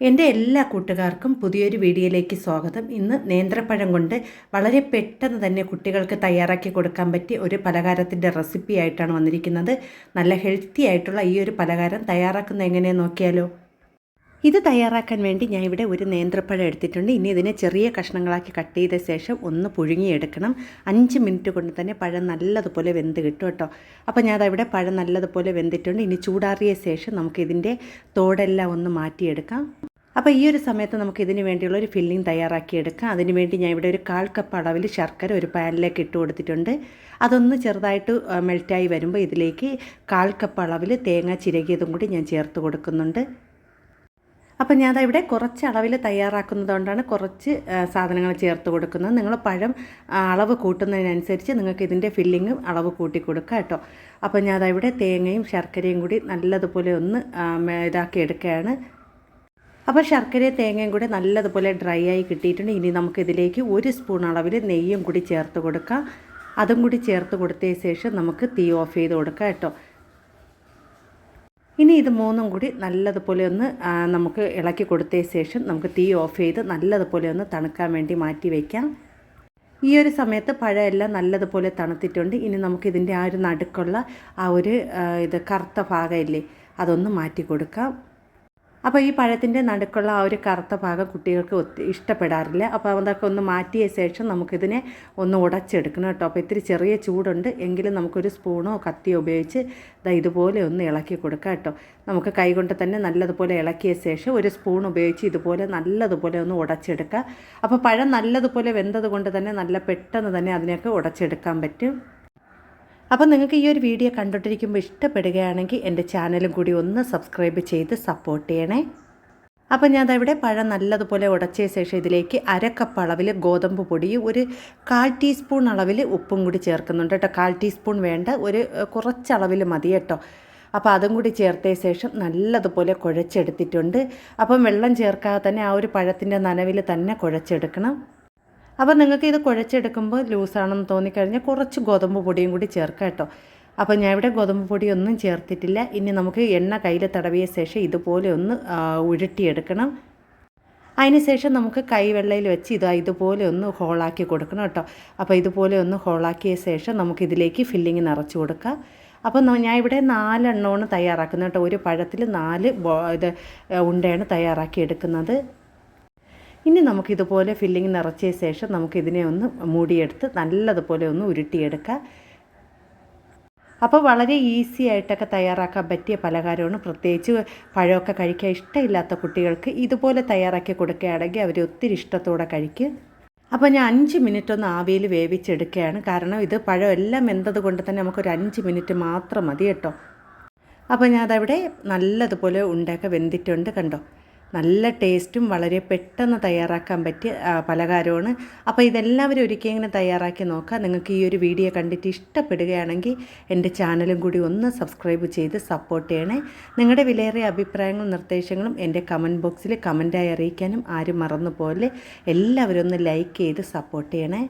എന്റെ എല്ലാ കൂട്ടുകാർക്കും പുതിയൊരു വീഡിയോയിലേക്ക് സ്വാഗതം. ഇന്ന് നേന്ത്രപ്പഴം കൊണ്ട് വളരെ പെട്ടെന്ന് തന്നെ കുട്ടികൾക്ക് തയ്യാറാക്കി കൊടുക്കാൻ പറ്റിയ ഒരു പലഹാരത്തിന്റെ റെസിപ്പി ആയിട്ടാണ് വന്നിരിക്കുന്നത്. നല്ല ഹെൽത്തി ആയിട്ടുള്ള ഈ ഒരു പലഹാരം തയ്യാറാക്കുന്നത് എങ്ങനെയെന്ന് നോക്കിയാലോ? ഇത് തയ്യാറാക്കാൻ വേണ്ടി ഞാൻ ഇവിടെ ഒരു നേന്ത്രപ്പഴം എടുത്തിട്ടുണ്ട്. ഇനി ഇതിനെ ചെറിയ കഷ്ണങ്ങളാക്കി കട്ട് ചെയ്ത ശേഷം ഒന്ന് പുഴുങ്ങിയെടുക്കണം. അഞ്ച് മിനിറ്റ് കൊണ്ട് തന്നെ പഴം നല്ലതുപോലെ വെന്ത് കിട്ടും കേട്ടോ. അപ്പോൾ ഇവിടെ പഴം നല്ലതുപോലെ വെന്തിട്ടുണ്ട്. ഇനി ചൂടാറിയ ശേഷം നമുക്കിതിന്റെ തോടെല്ലാം ഒന്ന് മാറ്റിയെടുക്കാം. അപ്പോൾ ഈ ഒരു സമയത്ത് നമുക്ക് ഇതിന് വേണ്ടിയുള്ള ഒരു ഫില്ലിംഗ് തയ്യാറാക്കിയെടുക്കാം അതിന് വേണ്ടി ഞാൻ ഇവിടെ ഒരു കാൽ കപ്പ് അളവിൽ ശർക്കര ഒരു പാനിലേക്ക് ഇട്ട് കൊടുത്തിട്ടുണ്ട്. അതൊന്ന് ചെറുതായിട്ട് മെൽറ്റായി വരുമ്പോൾ ഇതിലേക്ക് കാൽ കപ്പ് അളവിൽ തേങ്ങ ചിരകിയതും കൂടി ഞാൻ ചേർത്ത് കൊടുക്കുന്നുണ്ട്. അപ്പം ഞാൻ ഇവിടെ കുറച്ച് അളവിൽ തയ്യാറാക്കുന്നതുകൊണ്ടാണ് കുറച്ച് സാധനങ്ങൾ ചേർത്ത് കൊടുക്കുന്നത്. നിങ്ങൾ പഴം അളവ് കൂട്ടുന്നതിനനുസരിച്ച് നിങ്ങൾക്ക് ഇതിന്റെ ഫില്ലിങ്ങും അളവ് കൂട്ടി കൊടുക്കുക കേട്ടോ. അപ്പം ഞാൻ ഇവിടെ തേങ്ങയും ശർക്കരയും കൂടി നല്ലതുപോലെ ഒന്ന് ഇതാക്കി എടുക്കുകയാണ്. അപ്പോൾ ശർക്കരയും തേങ്ങയും കൂടി നല്ലതുപോലെ ഡ്രൈ ആയി കിട്ടിയിട്ടുണ്ട്. ഇനി നമുക്കിതിലേക്ക് ഒരു സ്പൂൺ അളവിൽ നെയ്യും കൂടി ചേർത്ത് കൊടുക്കാം. അതും കൂടി ചേർത്ത് കൊടുത്തതിന് ശേഷം നമുക്ക് തീ ഓഫ് ചെയ്ത് കൊടുക്കാം കേട്ടോ. ഇനി ഇത് മൂന്നും കൂടി നല്ലതുപോലെ ഒന്ന് നമുക്ക് ഇളക്കി കൊടുത്ത ശേഷം നമുക്ക് തീ ഓഫ് ചെയ്ത് നല്ലതുപോലെ ഒന്ന് തണുക്കാൻ വേണ്ടി മാറ്റി വയ്ക്കാം ഈ ഒരു സമയത്ത് പഴമെല്ലാം നല്ലതുപോലെ തണുത്തിട്ടുണ്ട്. ഇനി നമുക്കിതിന്റെ ആ ഒരു നടുക്കുള്ള ആ ഒരു ഇത് കറുത്ത ഭാഗമില്ലേ അതൊന്ന് മാറ്റി കൊടുക്കാം. അപ്പോൾ ഈ പഴത്തിന്റെ നടുക്കുള്ള ആ ഒരു കറുത്ത ഭാഗം കുട്ടികൾക്ക് ഒത്തിരി ഇഷ്ടപ്പെടാറില്ല. അപ്പോൾ അതൊക്കെ ഒന്ന് മാറ്റിയ ശേഷം നമുക്കിതിനെ ഒന്ന് ഉടച്ചെടുക്കണം കേട്ടോ. അപ്പോൾ ഇത്തിരി ചെറിയ ചൂടുണ്ട്. എങ്കിലും നമുക്കൊരു സ്പൂണോ കത്തിയോ ഉപയോഗിച്ച് ഇതാ ഇതുപോലെ ഒന്ന് ഇളക്കി കൊടുക്കാം കേട്ടോ. നമുക്ക് കൈകൊണ്ട് തന്നെ നല്ലതുപോലെ ഇളക്കിയ ശേഷം ഒരു സ്പൂൺ ഉപയോഗിച്ച് ഇതുപോലെ നല്ലതുപോലെ ഒന്ന് ഉടച്ചെടുക്കുക അപ്പോൾ പഴം നല്ലതുപോലെ വെന്തത് കൊണ്ട് തന്നെ നല്ല പെട്ടെന്ന് തന്നെ അതിനെയൊക്കെ ഉടച്ചെടുക്കാൻ പറ്റും. അപ്പോൾ നിങ്ങൾക്ക് ഈ ഒരു വീഡിയോ കണ്ടിട്ടിരിക്കുമ്പോൾ ഇഷ്ടപ്പെടുകയാണെങ്കിൽ എന്റെ ചാനലും കൂടി ഒന്ന് സബ്സ്ക്രൈബ് ചെയ്ത് സപ്പോർട്ട് ചെയ്യണേ. അപ്പോൾ ഞാൻ ഇവിടെ പഴം നല്ലതുപോലെ ഉടച്ച ശേഷം ഇതിലേക്ക് അരക്കപ്പ് അളവിൽ ഗോതമ്പ് പൊടിയും ഒരു കാൽ ടീസ്പൂൺ അളവിൽ ഉപ്പും കൂടി ചേർക്കുന്നുണ്ട് കേട്ടോ. കാൽ ടീസ്പൂൺ വേണ്ട ഒരു കുറച്ചളവിൽ മതി കേട്ടോ. അപ്പോൾ അതും കൂടി ചേർത്ത ശേഷം നല്ലതുപോലെ കുഴച്ചെടുത്തിട്ടുണ്ട്. അപ്പം വെള്ളം ചേർക്കാതെ തന്നെ ആ ഒരു പഴത്തിന്റെ നനവിൽ തന്നെ കുഴച്ചെടുക്കണം. അപ്പോൾ നിങ്ങൾക്ക് ഇത് കുഴച്ചെടുക്കുമ്പോൾ ലൂസാണെന്ന് തോന്നിക്കഴിഞ്ഞാൽ കുറച്ച് ഗോതമ്പ് പൊടിയും കൂടി ചേർക്കാം കേട്ടോ. അപ്പോൾ ഞാൻ ഇവിടെ ഗോതമ്പ് പൊടിയൊന്നും ചേർത്തിട്ടില്ല. ഇനി നമുക്ക് എണ്ണ കയ്യിൽ തടവിയ ശേഷം ഇതുപോലെ ഒന്ന് ഉരുട്ടിയെടുക്കണം. അതിനുശേഷം നമുക്ക് കൈവെള്ളയിൽ വെച്ച് ഇത് ഇതുപോലെ ഒന്ന് ഹോളാക്കി കൊടുക്കണം കേട്ടോ. അപ്പോൾ ഇതുപോലെ ഒന്ന് ഹോളാക്കിയ ശേഷം നമുക്കിതിലേക്ക് ഫില്ലിങ് നിറച്ച് കൊടുക്കാം. അപ്പോൾ ഞാൻ ഇവിടെ നാലെണ്ണമാണ് തയ്യാറാക്കുന്നത് കേട്ടോ. ഒരു പഴത്തിൽ നാല് ഇത് ഉണ്ടയാണ് തയ്യാറാക്കി എടുക്കുന്നത്. ഇനി നമുക്കിതുപോലെ ഫില്ലിംഗ് നിറച്ച ശേഷം നമുക്കിതിനെ ഒന്ന് മൂടിയെടുത്ത് നല്ലതുപോലെ ഒന്ന് ഉരുട്ടിയെടുക്കാം. അപ്പോൾ വളരെ ഈസി ആയിട്ടൊക്കെ തയ്യാറാക്കാൻ പറ്റിയ പലഹാരമാണ്. പ്രത്യേകിച്ച് പഴമൊക്കെ കഴിക്കാൻ ഇഷ്ടമില്ലാത്ത കുട്ടികൾക്ക് ഇതുപോലെ തയ്യാറാക്കി കൊടുക്കുകയാണെങ്കിൽ അവർ ഒത്തിരി ഇഷ്ടത്തോടെ കഴിക്കും. അപ്പോൾ ഞാൻ അഞ്ച് മിനിറ്റ് ഒന്ന് ആവിയിൽ വേവിച്ചെടുക്കുകയാണ്. കാരണം ഇത് പഴം എല്ലാം എന്തത് കൊണ്ട് തന്നെ നമുക്കൊരു അഞ്ച് മിനിറ്റ് മാത്രം മതി കേട്ടോ. അപ്പോൾ ഞാൻ അതവിടെ നല്ലതുപോലെ ഉണ്ടാക്കി വെന്തിട്ടുണ്ട് കണ്ടോ? നല്ല ടേസ്റ്റും വളരെ പെട്ടെന്ന് തയ്യാറാക്കാൻ പറ്റിയ പലഹാരമാണ്. അപ്പോൾ ഇതെല്ലാവരും ഒരിക്കലും ഇങ്ങനെ തയ്യാറാക്കി നോക്കാം നിങ്ങൾക്ക് ഈ ഒരു വീഡിയോ കണ്ടിട്ട് ഇഷ്ടപ്പെടുകയാണെങ്കിൽ എന്റെ ചാനലും കൂടി ഒന്ന് സബ്സ്ക്രൈബ് ചെയ്ത് സപ്പോർട്ട് ചെയ്യണേ. നിങ്ങളുടെ വിലയേറിയ അഭിപ്രായങ്ങളും നിർദ്ദേശങ്ങളും എന്റെ കമന്റ് ബോക്സിൽ കമന്റായി അറിയിക്കാനും ആരും മറന്നു പോലെ എല്ലാവരും ഒന്ന് ലൈക്ക് ചെയ്ത് സപ്പോർട്ട് ചെയ്യണേ.